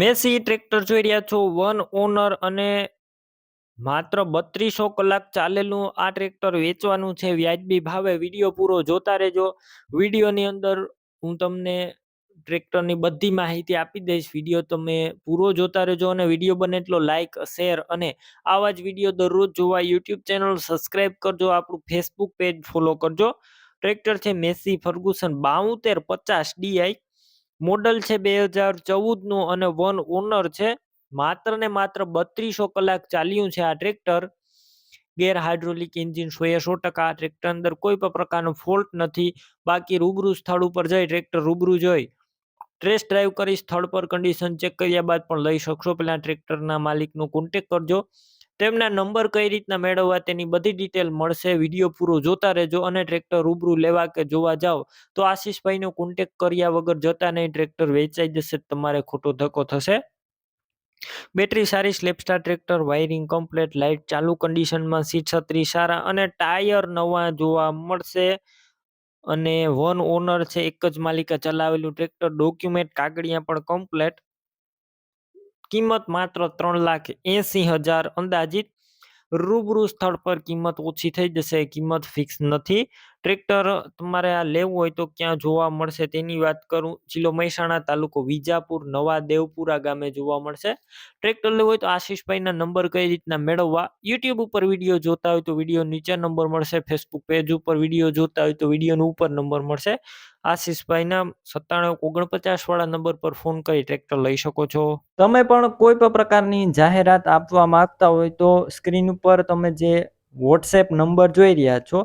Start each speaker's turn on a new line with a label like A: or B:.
A: Massey tractor જોઈ રહ્યા છો. વન ઓનર અને માત્ર બત્રીસો કલાક ચાલેલું આ ટ્રેક્ટર વેચવાનું છે. વ્યાજબી ભાવે વીડિયો પૂરો જોતા રહેજો. વિડીયોની અંદર હું તમને ટ્રેક્ટરની બધી માહિતી આપી દઈશ. વીડિયો તમે પૂરો જોતા રહેજો અને વીડિયો બને એટલો લાઇક શેર અને આવા જ વીડિયો દરરોજ જોવા યુટ્યુબ ચેનલ સબસ્ક્રાઈબ કરજો. આપણું ફેસબુક પેજ ફોલો કરજો. ટ્રેક્ટર છે મેસી ફર્ગુસન બાઉતેર પચાસ ડીઆઈ મોડલ છે બે હજાર ચૌદનું અને વન ઓનર છે. માત્ર ને માત્ર બત્રીસો કલાક ચાલ્યું છે આ ટ્રેક્ટર. ગેર હાઇડ્રોલિક એન્જિન સો એ સો ટકા ટ્રેક્ટર અંદર કોઈ પણ પ્રકારનો ફોલ્ટ નથી. બાકી રૂબરૂ સ્થળ ઉપર જઈ ટ્રેક્ટર રૂબરૂ જોઈ. ટ્રેસ ડ્રાઈવ કરી સ્થળ પર કન્ડિશન ચેક કર્યા બાદ પણ લઈ શકશો. પહેલાં ટ્રેક્ટરના માલિકનો કોન્ટેક કરજો. તેમના નંબર કઈ રીતના મેળવવા તેની બધી ડિટેલ મળશે વીડિયો પૂરો જોતા રહેજો અને ટ્રેક્ટર રૂબરૂ લેવા કે જોવા જાઓ, તો આશીષભાઈનો કોન્ટેક કર્યા વગર જતા નહીં ટ્રેક્ટર વેચાઈ જશે તમારે ખોટો ધક્કો થશે. બેટરી સારી સ્લેપસ્ટાર ટ્રેક્ટર વાયરિંગ કમ્પ્લેટ લાઇટ ચાલુ કન્ડિશનમાં સીટ છત્રી સારા અને ટાયર નવા જોવા મળશે. અને વન ઓનર છે, એક જ માલિકે ચલાવેલું ટ્રેક્ટર ડોક્યુમેન્ટ કાગળિયા પણ કમ્પ્લેટ કિંમત માત્ર ત્રણ લાખ એસી હજાર અંદાજિત રૂબરૂ સ્થળ પર કિંમત ઓછી થઈ જશે. કિંમત ફિક્સ નથી. ટ્રેક્ટર તમારે આ લેવું હોય તો ક્યાં જોવા મળશે તેની વાત કરું. જિલ્લો મહેસાણા તાલુકો વિજાપુર, નવા દેવપુરા ગામે જોવા મળશે. ટ્રેક્ટર લેવું હોય તો આશીષભાઈના નંબર કઈ રીતના મેળવવા? યુટ્યુબ ઉપર વીડિયો જોતા હોય તો વીડિયો નીચે નંબર મળશે. ફેસબુક પેજ ઉપર વીડિયો જોતા હોય તો વિડીયોનો ઉપર નંબર મળશે. આશીષભાઈના સત્તાણું ઓગણપચાસ વાળા નંબર પર ફોન કરી ટ્રેક્ટર લઈ શકો છો. તમે પણ કોઈ પણ પ્રકારની જાહેરાત આપવા માંગતા હોય તો સ્ક્રીન ઉપર તમે જે વોટ્સએપ નંબર જોઈ રહ્યા છો